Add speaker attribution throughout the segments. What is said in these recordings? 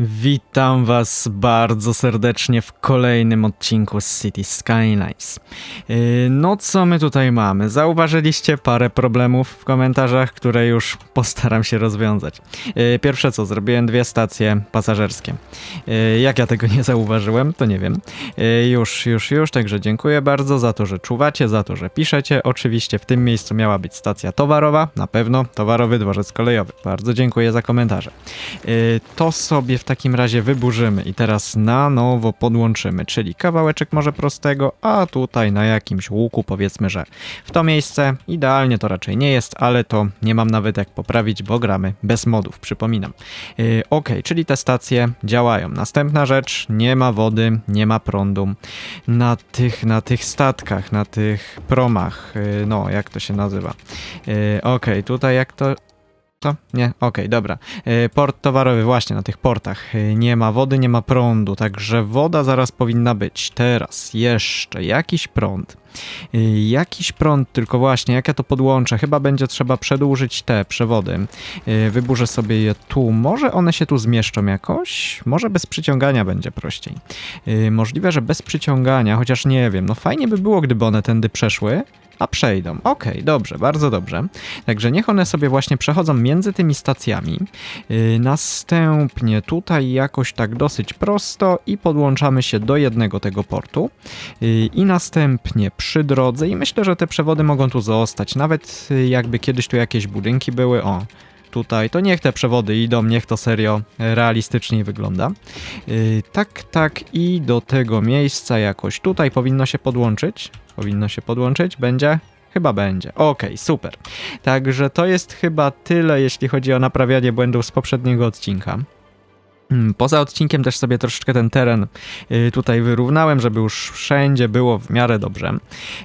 Speaker 1: Witam Was bardzo serdecznie w kolejnym odcinku z City Skylines. Yy, No co my tutaj mamy? Zauważyliście parę problemów w komentarzach, które już postaram się rozwiązać. Yy, Pierwsze co, zrobiłem dwie stacje pasażerskie. Yy, Jak ja tego nie zauważyłem, to nie wiem. Już, już, już, także dziękuję bardzo za to, że czuwacie, za to, że piszecie. Oczywiście w tym miejscu miała być stacja towarowa, na pewno towarowy dworzec kolejowy. Bardzo dziękuję za komentarze. To sobie w takim razie wyburzymy i teraz na nowo podłączymy, czyli kawałeczek może prostego, a tutaj na jakimś łuku powiedzmy, że w to miejsce idealnie to raczej nie jest, ale to nie mam nawet jak poprawić, bo gramy bez modów, przypominam. Yy, ok, czyli te stacje działają. Następna rzecz, nie ma wody, nie ma prądu. Na tych, na tych statkach, na tych promach, yy, no jak to się nazywa. Yy, ok, tutaj jak to... Co? Nie? Okej, dobra. E, Port towarowy, właśnie na tych portach. E, Nie ma wody, nie ma prądu, także woda zaraz powinna być. Teraz jeszcze jakiś prąd. E, Jakiś prąd, tylko właśnie, jak ja to podłączę? Chyba będzie trzeba przedłużyć te przewody. E, Wyburzę sobie je tu. Może one się tu zmieszczą jakoś? Może bez przyciągania będzie prościej. E, Możliwe, że bez przyciągania, chociaż nie wiem. No fajnie by było, gdyby one tędy przeszły. A przejdą. Okej, dobrze, bardzo dobrze. Także niech one sobie właśnie przechodzą między tymi stacjami. Yy, następnie tutaj jakoś tak dosyć prosto i podłączamy się do jednego tego portu. Yy, I następnie przy drodze, i myślę, że te przewody mogą tu zostać. Nawet yy, jakby kiedyś tu jakieś budynki były. O, tutaj, to niech te przewody idą, niech to serio realistycznie wygląda. Yy, tak, tak i do tego miejsca jakoś tutaj powinno się podłączyć. Powinno się podłączyć, będzie? Chyba będzie. Okej, super. Także to jest chyba tyle, jeśli chodzi o naprawianie błędów z poprzedniego odcinka. Hmm, Poza odcinkiem też sobie troszeczkę ten teren y, tutaj wyrównałem, żeby już wszędzie było w miarę dobrze.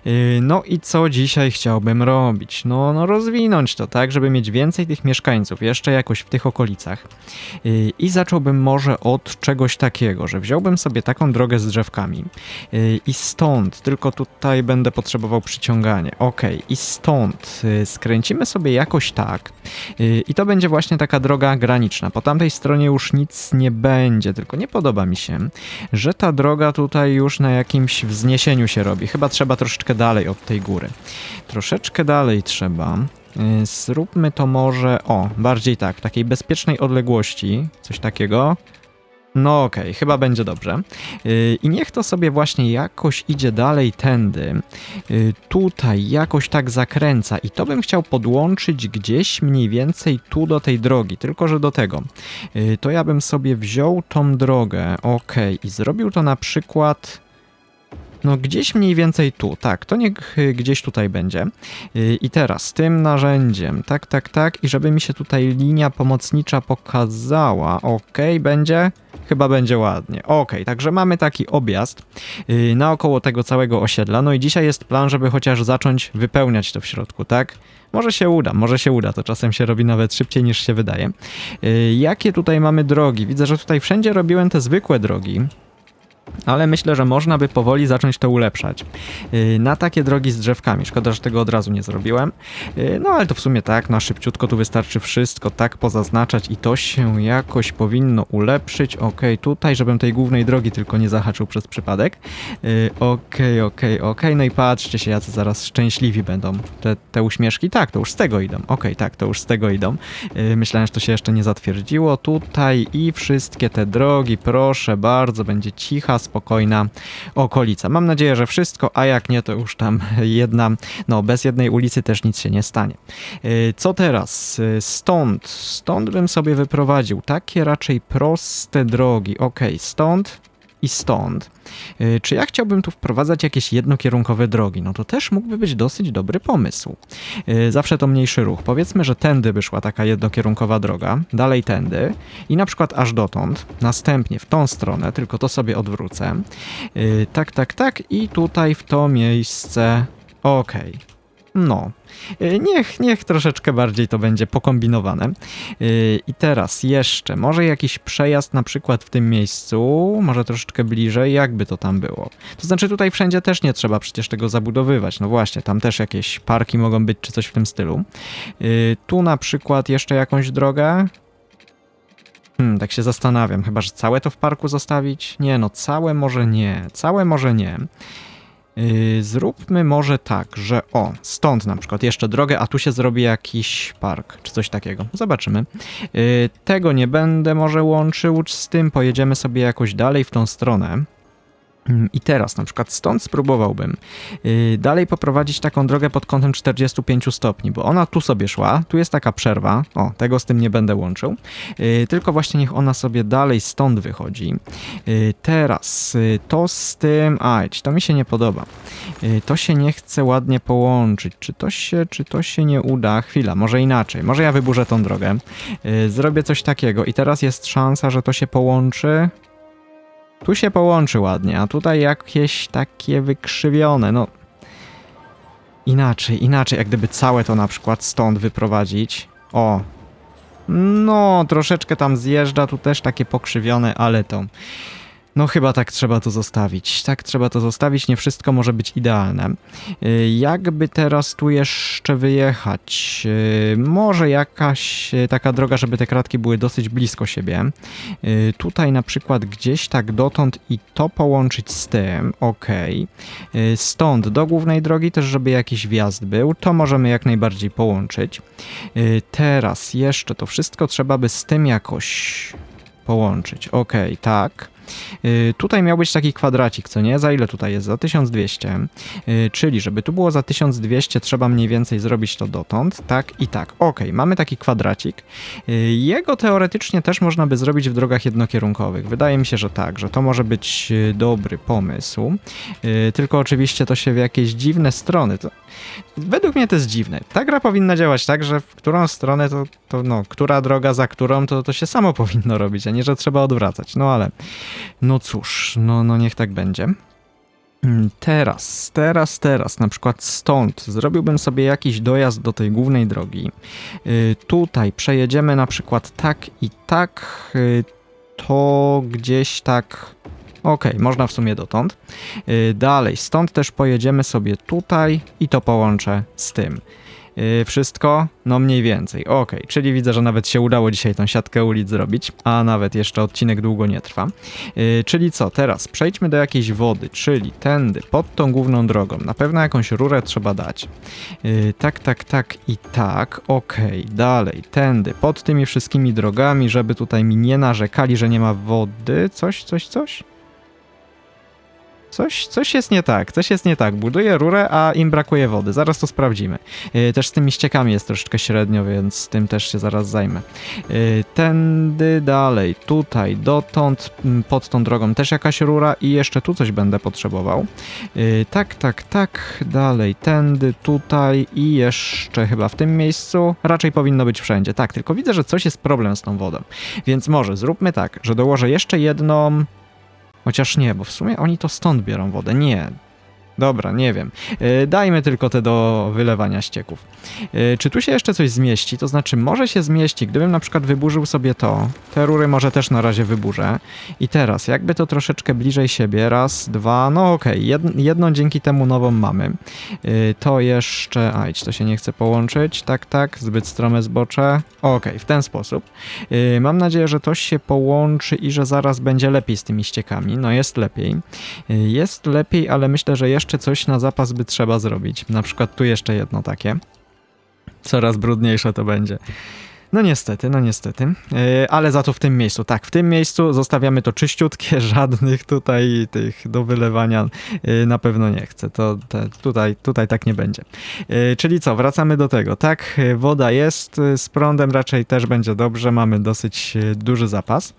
Speaker 1: Y, No i co dzisiaj chciałbym robić? No, no rozwinąć to tak, żeby mieć więcej tych mieszkańców jeszcze jakoś w tych okolicach. Y, I zacząłbym może od czegoś takiego, że wziąłbym sobie taką drogę z drzewkami i stąd, tylko tutaj będę potrzebował przyciągania. Okej, i stąd skręcimy sobie jakoś tak i to będzie właśnie taka droga graniczna. Po tamtej stronie już nic nie będzie, tylko nie podoba mi się, że ta droga tutaj już na jakimś wzniesieniu się robi. Chyba trzeba troszeczkę dalej od tej góry. Troszeczkę dalej trzeba. Y, Zróbmy to może, o, bardziej tak, takiej bezpiecznej odległości, coś takiego. No okej, chyba będzie dobrze. Yy, I niech to sobie właśnie jakoś idzie dalej tędy. Yy, tutaj jakoś tak zakręca i to bym chciał podłączyć gdzieś mniej więcej tu do tej drogi, tylko że do tego. Yy, to ja bym sobie wziął tą drogę, okej, i zrobił to na przykład... No gdzieś mniej więcej tu, tak, to niech y, gdzieś tutaj będzie. Y, I teraz tym narzędziem, tak, tak, tak, i żeby mi się tutaj linia pomocnicza pokazała, ok, będzie? Chyba będzie ładnie. Ok, także mamy taki objazd yy, naokoło tego całego osiedla. No i dzisiaj jest plan, żeby chociaż zacząć wypełniać to w środku, tak? Może się uda, może się uda, to czasem się robi nawet szybciej niż się wydaje. Jakie tutaj mamy drogi? Widzę, że tutaj wszędzie robiłem te zwykłe drogi. Ale myślę, że można by powoli zacząć to ulepszać. Yy, Na takie drogi z drzewkami. Szkoda, że tego od razu nie zrobiłem. Yy, No ale to w sumie tak, na szybciutko tu wystarczy wszystko tak pozaznaczać i to się jakoś powinno ulepszyć. Okej, tutaj, żebym tej głównej drogi tylko nie zahaczył przez przypadek. Okej, okej, okej. No i patrzcie się, jacy zaraz szczęśliwi będą te, te uśmieszki. Tak, to już z tego idą. Okej, tak, to już z tego idą. Yy, Myślałem, że to się jeszcze nie zatwierdziło. Tutaj i wszystkie te drogi, proszę bardzo, będzie cicha, spokojna okolica. Mam nadzieję, że wszystko, a jak nie, to już tam jedna, no bez jednej ulicy też nic się nie stanie. Yy, Co teraz? Yy, Stąd, stąd bym sobie wyprowadził takie raczej proste drogi. Okej, stąd i stąd. Yy, Czy ja chciałbym tu wprowadzać jakieś jednokierunkowe drogi? No to też mógłby być dosyć dobry pomysł. Yy, Zawsze to mniejszy ruch. Powiedzmy, że tędy by szła taka jednokierunkowa droga, dalej tędy i na przykład aż dotąd, następnie w tą stronę, tylko to sobie odwrócę. Yy, Tak, tak, tak i tutaj w to miejsce. Okej. No, Yy, niech, niech troszeczkę bardziej to będzie pokombinowane. Yy, I teraz jeszcze, może jakiś przejazd na przykład w tym miejscu, może troszeczkę bliżej, jakby to tam było. To znaczy tutaj wszędzie też nie trzeba przecież tego zabudowywać, no właśnie, tam też jakieś parki mogą być, czy coś w tym stylu. Yy, Tu na przykład jeszcze jakąś drogę, Hmm, tak się zastanawiam, chyba że całe to w parku zostawić? Nie, no całe może nie, całe może nie. Yy, zróbmy może tak, że o, stąd na przykład jeszcze drogę, a tu się zrobi jakiś park, czy coś takiego. Zobaczymy. Yy, tego nie będę może łączył z tym, pojedziemy sobie jakoś dalej w tą stronę. Mm, I teraz na przykład stąd spróbowałbym yy, dalej poprowadzić taką drogę pod kątem 45 stopni, bo ona tu sobie szła, tu jest taka przerwa, o, tego z tym nie będę łączył, yy, tylko właśnie niech ona sobie dalej stąd wychodzi. Yy, teraz to z tym, ajdź, to mi się nie podoba. To się nie chce ładnie połączyć, czy to się, czy to się nie uda? Chwila, może inaczej, może ja wyburzę tą drogę, zrobię coś takiego i teraz jest szansa, że to się połączy, tu się połączy ładnie, a tutaj jakieś takie wykrzywione, no. Inaczej, inaczej, jak gdyby całe to na przykład stąd wyprowadzić. O. No, troszeczkę tam zjeżdża, tu też takie pokrzywione, ale to... No chyba tak trzeba to zostawić. Tak trzeba to zostawić, nie wszystko może być idealne. Y, Jakby teraz tu jeszcze wyjechać? Y, Może jakaś y, taka droga, żeby te kratki były dosyć blisko siebie. Tutaj na przykład gdzieś tak dotąd i to połączyć z tym, ok. Stąd do głównej drogi też, żeby jakiś wjazd był, to możemy jak najbardziej połączyć. Teraz jeszcze to wszystko trzeba by z tym jakoś połączyć. Ok, tak. Y, Tutaj miał być taki kwadracik, co nie? Za ile tutaj jest? Za 1200. Y, Czyli, żeby tu było za 1200, trzeba mniej więcej zrobić to dotąd. Tak i tak. Ok, mamy taki kwadracik. Y, Jego teoretycznie też można by zrobić w drogach jednokierunkowych. Wydaje mi się, że tak, że to może być dobry pomysł. Tylko oczywiście to się w jakieś dziwne strony. To... Według mnie to jest dziwne. Ta gra powinna działać tak, że w którą stronę to, to no, która droga za którą, to, to się samo powinno robić, a nie, że trzeba odwracać. No ale, no cóż, no, no niech tak będzie. Mm, Teraz, teraz, teraz, na przykład stąd zrobiłbym sobie jakiś dojazd do tej głównej drogi. Y, Tutaj przejedziemy na przykład tak i tak, y, to gdzieś tak. Okej, można w sumie dotąd. Y, Dalej, stąd też pojedziemy sobie tutaj i to połączę z tym. Y, Wszystko? No mniej więcej. Okej, czyli widzę, że nawet się udało dzisiaj tą siatkę ulic zrobić, a nawet jeszcze odcinek długo nie trwa. Y, Czyli co, teraz przejdźmy do jakiejś wody, czyli tędy, pod tą główną drogą. Na pewno jakąś rurę trzeba dać. Y, Tak, tak, tak i tak. Okej, dalej, tędy, pod tymi wszystkimi drogami, żeby tutaj mi nie narzekali, że nie ma wody. Coś, coś, coś? Coś, coś jest nie tak, coś jest nie tak. Buduję rurę, a im brakuje wody. Zaraz to sprawdzimy. Yy, też z tymi ściekami jest troszeczkę średnio, więc tym też się zaraz zajmę. Yy, tędy dalej, tutaj, dotąd, pod tą drogą też jakaś rura i jeszcze tu coś będę potrzebował. Yy, tak, tak, tak, dalej, tędy, tutaj i jeszcze chyba w tym miejscu. Raczej powinno być wszędzie. Tak, tylko widzę, że coś jest problem z tą wodą. Więc może zróbmy tak, że dołożę jeszcze jedną Chociaż nie, bo w sumie oni to stąd biorą wodę. Nie. Dobra, nie wiem. Yy, dajmy tylko te do wylewania ścieków. Yy, czy tu się jeszcze coś zmieści? To znaczy, może się zmieści, gdybym na przykład wyburzył sobie to. Te rury może też na razie wyburzę. I teraz, jakby to troszeczkę bliżej siebie. Raz, dwa, no okej. Jed jedną dzięki temu nową mamy. Yy, to jeszcze... Ajdź, to się nie chce połączyć. Tak, tak. Zbyt strome zbocze. Okej, w ten sposób. Mam nadzieję, że to się połączy i że zaraz będzie lepiej z tymi ściekami. No jest lepiej. Jest lepiej, ale myślę, że jeszcze coś na zapas by trzeba zrobić. Na przykład tu jeszcze jedno takie. Coraz brudniejsze to będzie. No niestety, no niestety. Yy, ale za to w tym miejscu. Tak, w tym miejscu zostawiamy to czyściutkie, żadnych tutaj tych do wylewania yy, na pewno nie chcę. To tutaj, tutaj tak nie będzie. Yy, czyli co, wracamy do tego. Tak, woda jest, z prądem raczej też będzie dobrze, mamy dosyć duży zapas.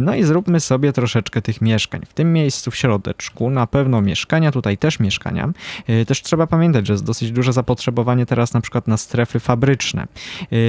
Speaker 1: No i zróbmy sobie troszeczkę tych mieszkań. W tym miejscu w środeczku na pewno mieszkania, tutaj też mieszkania. Też trzeba pamiętać, że jest dosyć duże zapotrzebowanie teraz na przykład na strefy fabryczne.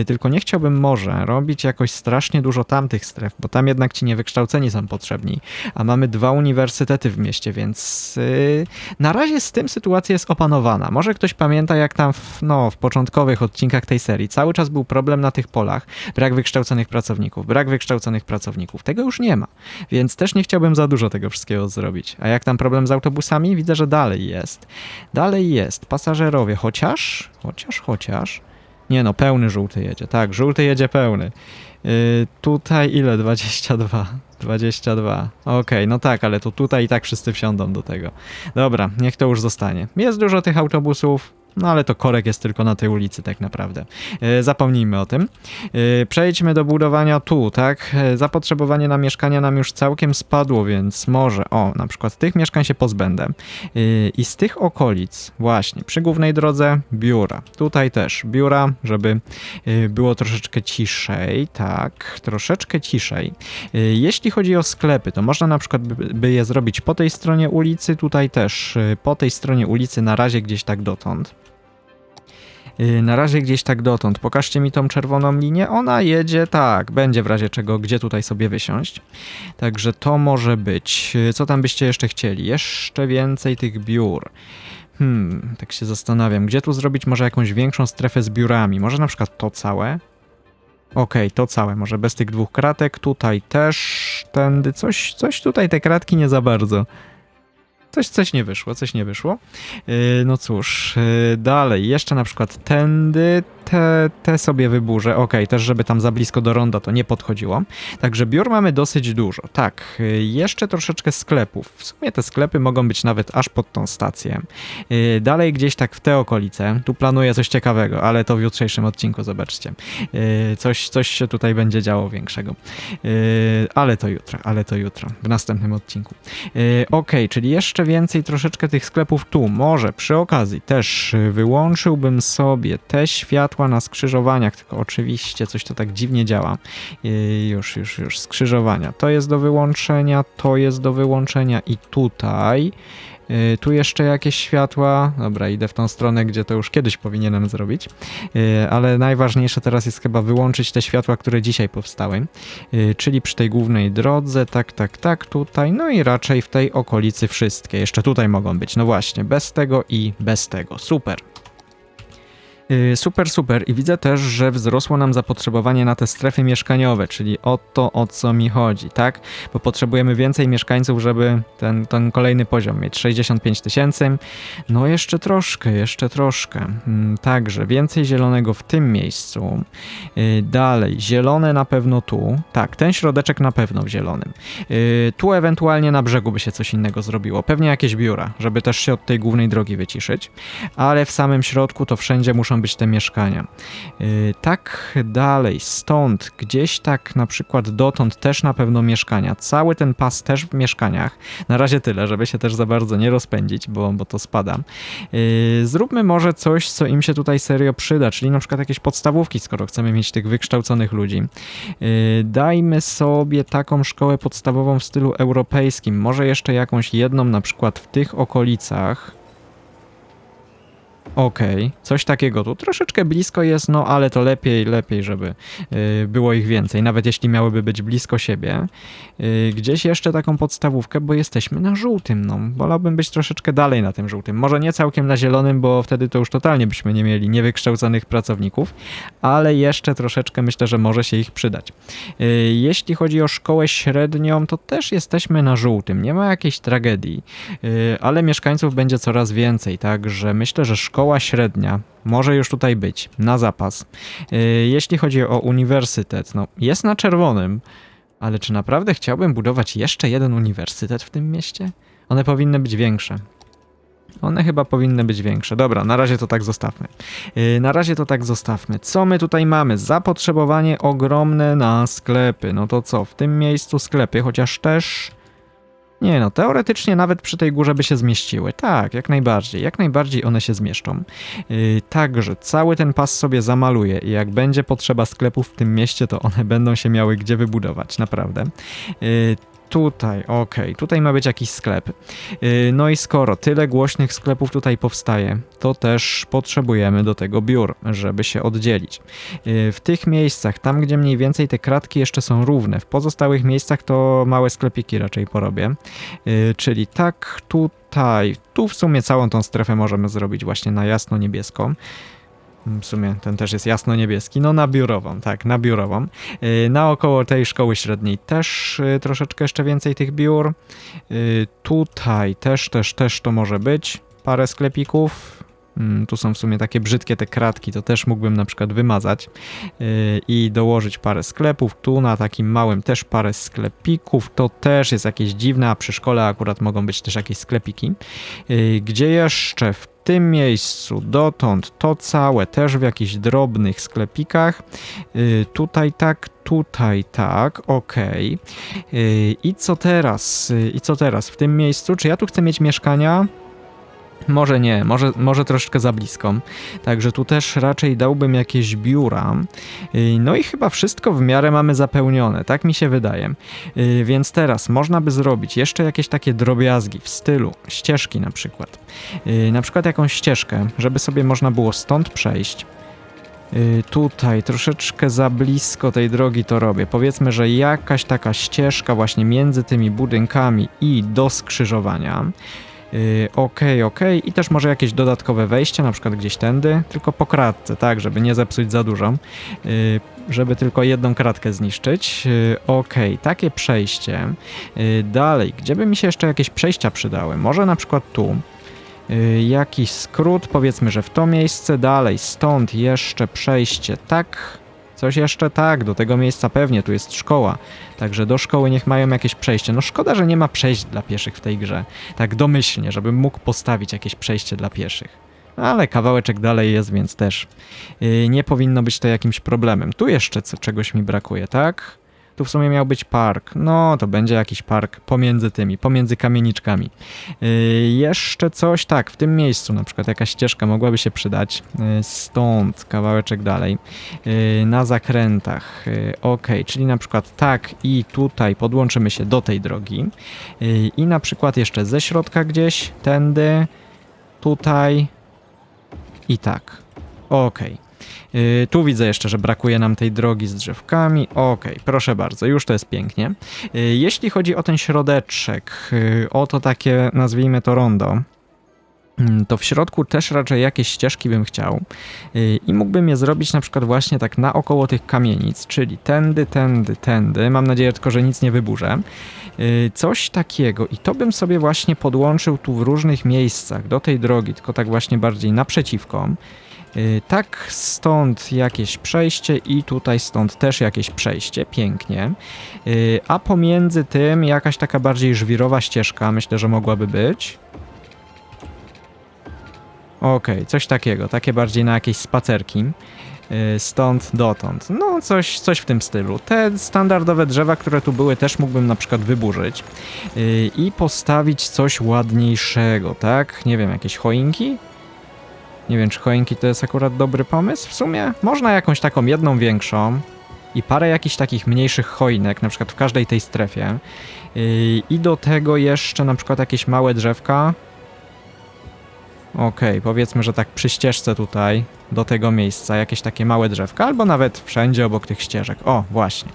Speaker 1: Tylko nie chciałbym może robić jakoś strasznie dużo tamtych stref, bo tam jednak ci niewykształceni są potrzebni, a mamy dwa uniwersytety w mieście, więc yy, na razie z tym sytuacja jest opanowana. Może ktoś pamięta, jak tam w, no, w początkowych odcinkach tej serii cały czas był problem na tych polach, brak wykształconych pracowników, brak wykształconych pracowników. Tego już nie ma, więc też nie chciałbym za dużo tego wszystkiego zrobić. A jak tam problem z autobusami? Widzę, że dalej jest. Dalej jest. Pasażerowie, chociaż, chociaż, chociaż. Nie no, pełny żółty jedzie. Tak, żółty jedzie pełny. Yy, tutaj ile? 22. 22. Okej, no tak, ale to tutaj i tak wszyscy wsiądą do tego. Dobra, niech to już zostanie. Jest dużo tych autobusów, no ale to korek jest tylko na tej ulicy tak naprawdę. E, zapomnijmy o tym. E, przejdźmy do budowania tu, tak? E, zapotrzebowanie na mieszkania nam już całkiem spadło, więc może, o, na przykład tych mieszkań się pozbędę. I z tych okolic, właśnie, przy głównej drodze, biura. Tutaj też biura, żeby było troszeczkę ciszej, tak, troszeczkę ciszej. Jeśli chodzi o sklepy, to można na przykład by, je zrobić po tej stronie ulicy, tutaj też po tej stronie ulicy na razie gdzieś tak dotąd. Yy, Na razie gdzieś tak dotąd. Pokażcie mi tą czerwoną linię. Ona jedzie tak, będzie w razie czego, gdzie tutaj sobie wysiąść. Także to może być. Yy, Co tam byście jeszcze chcieli? Jeszcze więcej tych biur. Hmm, tak się zastanawiam. Gdzie tu zrobić może jakąś większą strefę z biurami? Może na przykład to całe? Okej, to całe, może bez tych dwóch kratek. Tutaj też tędy coś, coś tutaj te kratki nie za bardzo. Coś, coś nie wyszło, coś nie wyszło. Yy, no cóż, yy, dalej, jeszcze na przykład tędy, te, te sobie wyburzę. Okej, też żeby tam za blisko do ronda to nie podchodziło. Także biur mamy dosyć dużo. Tak, yy, jeszcze troszeczkę sklepów. W sumie te sklepy mogą być nawet aż pod tą stację. Yy, dalej gdzieś tak w te okolice. Tu planuję coś ciekawego, ale to w jutrzejszym odcinku zobaczcie. Yy, coś, coś się tutaj będzie działo większego. Ale to jutro, ale to jutro, w następnym odcinku. Okej, czyli jeszcze więcej troszeczkę tych sklepów tu. Może przy okazji też wyłączyłbym sobie te światła na skrzyżowaniach, tylko oczywiście coś to tak dziwnie działa. Już, już, już, skrzyżowania. To jest do wyłączenia, to jest do wyłączenia i tutaj. Yy, Tu jeszcze jakieś światła. Dobra, idę w tą stronę, gdzie to już kiedyś powinienem zrobić. Yy, Ale najważniejsze teraz jest chyba wyłączyć te światła, które dzisiaj powstały. Yy, Czyli przy tej głównej drodze, tak, tak, tak, tutaj. No i raczej w tej okolicy wszystkie. Jeszcze tutaj mogą być. No właśnie, bez tego i bez tego. Super. Yy, Super, super. I widzę też, że wzrosło nam zapotrzebowanie na te strefy mieszkaniowe, czyli o to, o co mi chodzi, tak? Bo potrzebujemy więcej mieszkańców, żeby ten, ten kolejny poziom mieć. 65 tysięcy. No jeszcze troszkę, jeszcze troszkę. Mm, Także więcej zielonego w tym miejscu. Yy, Dalej, zielone na pewno tu. Tak, ten środeczek na pewno w zielonym. Yy, Tu ewentualnie na brzegu by się coś innego zrobiło. Pewnie jakieś biura, żeby też się od tej głównej drogi wyciszyć. Ale w samym środku to wszędzie muszą być te mieszkania. Yy, Tak dalej, stąd, gdzieś tak na przykład dotąd też na pewno mieszkania. Cały ten pas też w mieszkaniach. Na razie tyle, żeby się też za bardzo nie rozpędzić, bo, bo to spada. Yy, Zróbmy może coś, co im się tutaj serio przyda, czyli na przykład jakieś podstawówki, skoro chcemy mieć tych wykształconych ludzi. Yy, Dajmy sobie taką szkołę podstawową w stylu europejskim, może jeszcze jakąś jedną na przykład w tych okolicach. Okej, coś takiego tu troszeczkę blisko jest, no ale to lepiej, lepiej, żeby y, było ich więcej, nawet jeśli miałyby być blisko siebie. Y, gdzieś jeszcze taką podstawówkę, bo jesteśmy na żółtym, no. Wolałbym być troszeczkę dalej na tym żółtym. Może nie całkiem na zielonym, bo wtedy to już totalnie byśmy nie mieli niewykształconych pracowników, ale jeszcze troszeczkę myślę, że może się ich przydać. Y, jeśli chodzi o szkołę średnią, to też jesteśmy na żółtym, nie ma jakiejś tragedii, ale mieszkańców będzie coraz więcej, także myślę, że szkoła średnia może już tutaj być, na zapas. Y, Jeśli chodzi o uniwersytet, no jest na czerwonym, ale czy naprawdę chciałbym budować jeszcze jeden uniwersytet w tym mieście? One powinny być większe. One chyba powinny być większe. Dobra, na razie to tak zostawmy. Yy, na razie to tak zostawmy. Co my tutaj mamy? Zapotrzebowanie ogromne na sklepy. No to co? W tym miejscu sklepy, chociaż też. Nie no, teoretycznie nawet przy tej górze by się zmieściły. Tak, jak najbardziej. Jak najbardziej one się zmieszczą. Yy, także cały ten pas sobie zamaluję i jak będzie potrzeba sklepów w tym mieście, to one będą się miały gdzie wybudować, naprawdę. Yy, Tutaj, okej, tutaj ma być jakiś sklep. Yy, No i skoro tyle głośnych sklepów tutaj powstaje, to też potrzebujemy do tego biur, żeby się oddzielić. Yy, W tych miejscach, tam gdzie mniej więcej te kratki jeszcze są równe, w pozostałych miejscach to małe sklepiki raczej porobię. Yy, Czyli tak tutaj, tu w sumie całą tą strefę możemy zrobić właśnie na jasno-niebieską. W sumie ten też jest jasno-niebieski. No na biurową, tak, na biurową. Yy, Naokoło tej szkoły średniej też yy, troszeczkę jeszcze więcej tych biur. Yy, Tutaj też, też, też to może być. Parę sklepików. Mm, Tu są w sumie takie brzydkie te kratki, to też mógłbym na przykład wymazać i dołożyć parę sklepów. Tu na takim małym też parę sklepików, to też jest jakieś dziwne, a przy szkole akurat mogą być też jakieś sklepiki. Gdzie jeszcze w tym miejscu dotąd to całe też w jakichś drobnych sklepikach. Yy, Tutaj tak, tutaj tak, okej. Yy, I co teraz? Yy, I co teraz? W tym miejscu, czy ja tu chcę mieć mieszkania? Może nie, może, może troszkę za blisko. Także tu też raczej dałbym jakieś biura. Yy, No i chyba wszystko w miarę mamy zapełnione, tak mi się wydaje. Yy, Więc teraz można by zrobić jeszcze jakieś takie drobiazgi w stylu ścieżki na przykład. Yy, Na przykład jakąś ścieżkę, żeby sobie można było stąd przejść. Tutaj troszeczkę za blisko tej drogi to robię. Powiedzmy, że jakaś taka ścieżka właśnie między tymi budynkami i do skrzyżowania. Yy, Okej, okej. I też może jakieś dodatkowe wejście, na przykład gdzieś tędy, tylko po kratce, tak, żeby nie zepsuć za dużo. Yy, żeby tylko jedną kratkę zniszczyć. Yy, Okej, takie przejście. Dalej, gdzie by mi się jeszcze jakieś przejścia przydały? Może na przykład tu. Jakiś skrót, powiedzmy, że w to miejsce, dalej, stąd jeszcze przejście, tak. Coś jeszcze tak, do tego miejsca pewnie, tu jest szkoła. Także do szkoły niech mają jakieś przejście. No szkoda, że nie ma przejść dla pieszych w tej grze. Tak domyślnie, żebym mógł postawić jakieś przejście dla pieszych. Ale kawałeczek dalej jest, więc też yy, nie powinno być to jakimś problemem. Tu jeszcze co, czegoś mi brakuje, tak? Tu w sumie miał być park. No, to będzie jakiś park pomiędzy tymi, pomiędzy kamieniczkami. Yy, jeszcze coś, tak, w tym miejscu na przykład jakaś ścieżka mogłaby się przydać. Yy, stąd, kawałeczek dalej. Yy, na zakrętach. Ok, czyli na przykład tak i tutaj podłączymy się do tej drogi. I na przykład jeszcze ze środka gdzieś, tędy, tutaj i tak. Okej. Yy, tu widzę jeszcze, że brakuje nam tej drogi z drzewkami. Okej, proszę bardzo, już to jest pięknie. Yy, jeśli chodzi o ten środeczek, yy, o to takie, nazwijmy to rondo, mm, to w środku też raczej jakieś ścieżki bym chciał Yy, i mógłbym je zrobić na przykład właśnie tak naokoło tych kamienic, czyli tędy, tędy, tędy. Mam nadzieję tylko, że nic nie wyburzę. Yy, Coś takiego i to bym sobie właśnie podłączył tu w różnych miejscach do tej drogi, tylko tak właśnie bardziej naprzeciwko. Yy, Tak, stąd jakieś przejście i tutaj stąd też jakieś przejście, pięknie. Yy, A pomiędzy tym jakaś taka bardziej żwirowa ścieżka, myślę, że mogłaby być. Okej, coś takiego, takie bardziej na jakieś spacerki. Yy, Stąd dotąd. No, coś, coś w tym stylu. Te standardowe drzewa, które tu były, też mógłbym na przykład wyburzyć i postawić coś ładniejszego, tak? Nie wiem, jakieś choinki? Nie wiem, czy choinki to jest akurat dobry pomysł. W sumie można jakąś taką jedną większą i parę jakichś takich mniejszych choinek, na przykład w każdej tej strefie. Yy, I do tego jeszcze na przykład jakieś małe drzewka. Okej, powiedzmy, że tak przy ścieżce tutaj, do tego miejsca, jakieś takie małe drzewka, albo nawet wszędzie obok tych ścieżek. O, właśnie.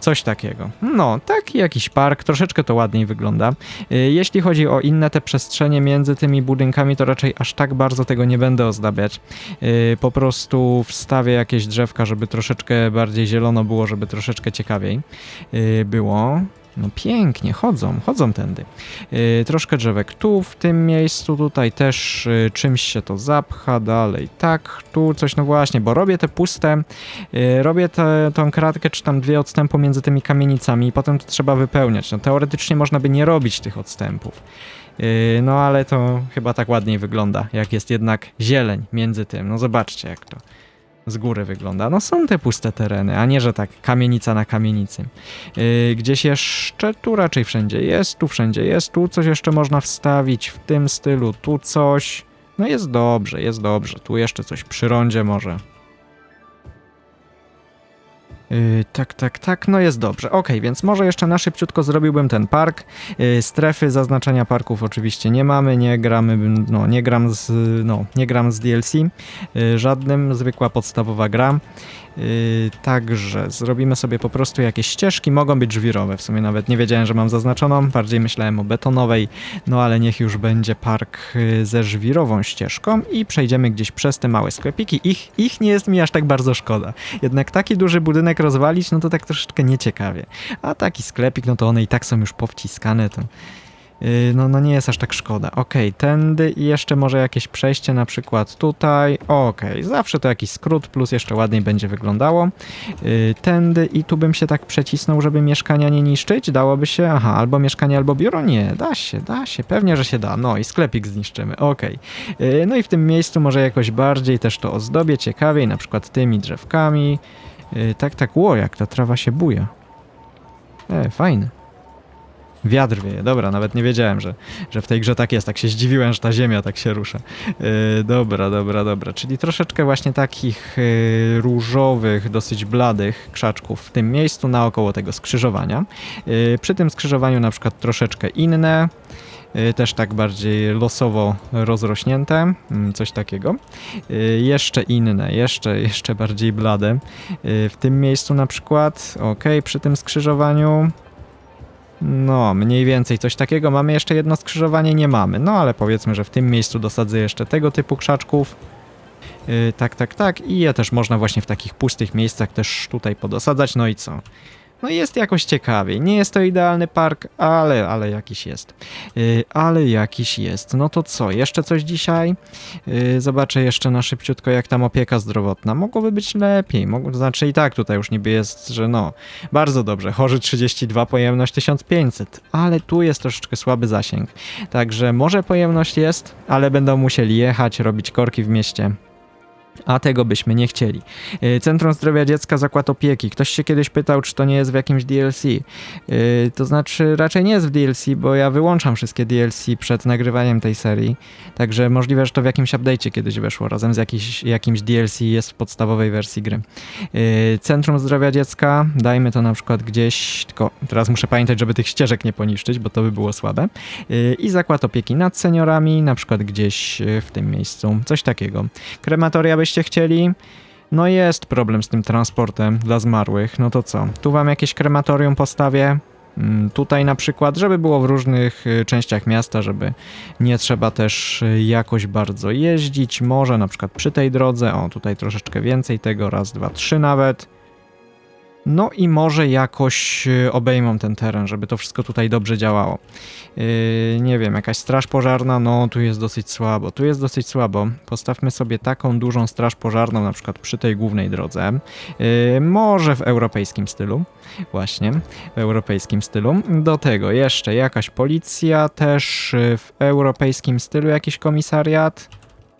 Speaker 1: Coś takiego. No, taki jakiś park, troszeczkę to ładniej wygląda. Y, Jeśli chodzi o inne te przestrzenie między tymi budynkami, to raczej aż tak bardzo tego nie będę ozdabiać. Y, Po prostu wstawię jakieś drzewka, żeby troszeczkę bardziej zielono było, żeby troszeczkę ciekawiej y, było. No pięknie, chodzą, chodzą tędy. Yy, troszkę drzewek tu, w tym miejscu, tutaj też yy, czymś się to zapcha, dalej tak, tu coś, no właśnie, bo robię te puste, yy, robię tę tą kratkę, czy tam dwie odstępu między tymi kamienicami i potem to trzeba wypełniać. No teoretycznie można by nie robić tych odstępów. Yy, no ale to chyba tak ładniej wygląda, jak jest jednak zieleń między tym. No zobaczcie jak to z góry wygląda. No są te puste tereny, a nie, że tak kamienica na kamienicy. Yy, gdzieś jeszcze, tu raczej wszędzie jest, tu wszędzie jest, tu coś jeszcze można wstawić w tym stylu, tu coś. No jest dobrze, jest dobrze. Tu jeszcze coś przy rondzie może. Yy, tak, tak, tak, no jest dobrze. Okej, więc może jeszcze na szybciutko zrobiłbym ten park. Yy, strefy zaznaczania parków oczywiście nie mamy, nie gramy, no nie gram z, no, nie gram z DLC, yy, żadnym, zwykła podstawowa gra. Yy, także zrobimy sobie po prostu jakieś ścieżki, mogą być żwirowe, w sumie nawet nie wiedziałem, że mam zaznaczoną, bardziej myślałem o betonowej, no ale niech już będzie park yy, ze żwirową ścieżką i przejdziemy gdzieś przez te małe sklepiki. Ich, ich nie jest mi aż tak bardzo szkoda. Jednak taki duży budynek rozwalić, no to tak troszeczkę nieciekawie. A taki sklepik, no to one i tak są już powciskane, to Yy, no, no nie jest aż tak szkoda. Okej, tędy i jeszcze może jakieś przejście na przykład tutaj. Okej, zawsze to jakiś skrót, plus jeszcze ładniej będzie wyglądało. Yy, tędy i tu bym się tak przecisnął, żeby mieszkania nie niszczyć. Dałoby się? Aha, albo mieszkanie, albo biuro? Nie, da się, da się, pewnie, że się da. No i sklepik zniszczymy, okej. Yy, no i w tym miejscu może jakoś bardziej też to ozdobię, ciekawiej, na przykład tymi drzewkami. Yy, tak, tak, ło, jak ta trawa się buja. E, fajne. Wiatr wieje, dobra, nawet nie wiedziałem, że, że w tej grze tak jest, tak się zdziwiłem, że ta ziemia tak się rusza. Yy, dobra, dobra, dobra, czyli troszeczkę właśnie takich yy, różowych, dosyć bladych krzaczków w tym miejscu naokoło tego skrzyżowania. Yy, przy tym skrzyżowaniu na przykład troszeczkę inne, też tak bardziej losowo rozrośnięte, mm, coś takiego. Yy, jeszcze inne, jeszcze, jeszcze bardziej blade. Yy, w tym miejscu na przykład, ok, przy tym skrzyżowaniu no, mniej więcej coś takiego. Mamy jeszcze jedno skrzyżowanie, nie mamy. No, ale powiedzmy, że w tym miejscu dosadzę jeszcze tego typu krzaczków. Tak, tak, tak. I je też można właśnie w takich pustych miejscach też tutaj podosadzać. No i co? No jest jakoś ciekawiej. Nie jest to idealny park, ale, ale jakiś jest. Yy, ale jakiś jest. No to co? Jeszcze coś dzisiaj? Yy, zobaczę jeszcze na szybciutko, jak tam opieka zdrowotna. Mogłoby być lepiej. To znaczy i tak tutaj już niby jest, że no, bardzo dobrze. Chorzy 32, pojemność 1500, ale tu jest troszeczkę słaby zasięg. Także może pojemność jest, ale będą musieli jechać, robić korki w mieście. A tego byśmy nie chcieli. Yy, Centrum Zdrowia Dziecka, Zakład Opieki. Ktoś się kiedyś pytał, czy to nie jest w jakimś DLC. Yy, to znaczy, raczej nie jest w DLC, bo ja wyłączam wszystkie DLC przed nagrywaniem tej serii. Także możliwe, że to w jakimś update'cie kiedyś weszło, razem z jakiś, jakimś DLC jest w podstawowej wersji gry. Yy, Centrum Zdrowia Dziecka, dajmy to na przykład gdzieś, tylko teraz muszę pamiętać, żeby tych ścieżek nie poniszczyć, bo to by było słabe. I Zakład Opieki nad Seniorami, na przykład gdzieś w tym miejscu, coś takiego. Krematoria byście chcieli? No jest problem z tym transportem dla zmarłych, no to co? Tu wam jakieś krematorium postawię, Mm, Tutaj na przykład, żeby było w różnych y, częściach miasta, żeby nie trzeba też y, jakoś bardzo jeździć. Może na przykład przy tej drodze, o tutaj troszeczkę więcej tego, raz, dwa, trzy nawet. No i może jakoś y, obejmą ten teren, żeby to wszystko tutaj dobrze działało. Yy, nie wiem, jakaś straż pożarna, no tu jest dosyć słabo. Tu jest dosyć słabo. Postawmy sobie taką dużą straż pożarną, na przykład przy tej głównej drodze. Yy, może w europejskim stylu. Właśnie, w europejskim stylu. Do tego jeszcze jakaś policja, też y, w europejskim stylu jakiś komisariat.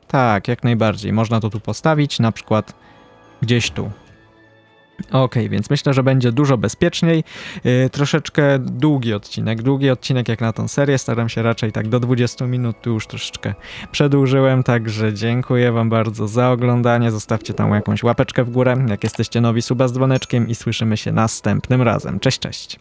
Speaker 1: Tak, jak najbardziej. Można to tu postawić, na przykład gdzieś tu. Okej, więc myślę, że będzie dużo bezpieczniej. Yy, troszeczkę długi odcinek, długi odcinek jak na tą serię. Staram się raczej tak do 20 minut, tu już troszeczkę przedłużyłem, także dziękuję Wam bardzo za oglądanie. Zostawcie tam jakąś łapeczkę w górę, jak jesteście nowi, suba z dzwoneczkiem i słyszymy się następnym razem. Cześć, cześć.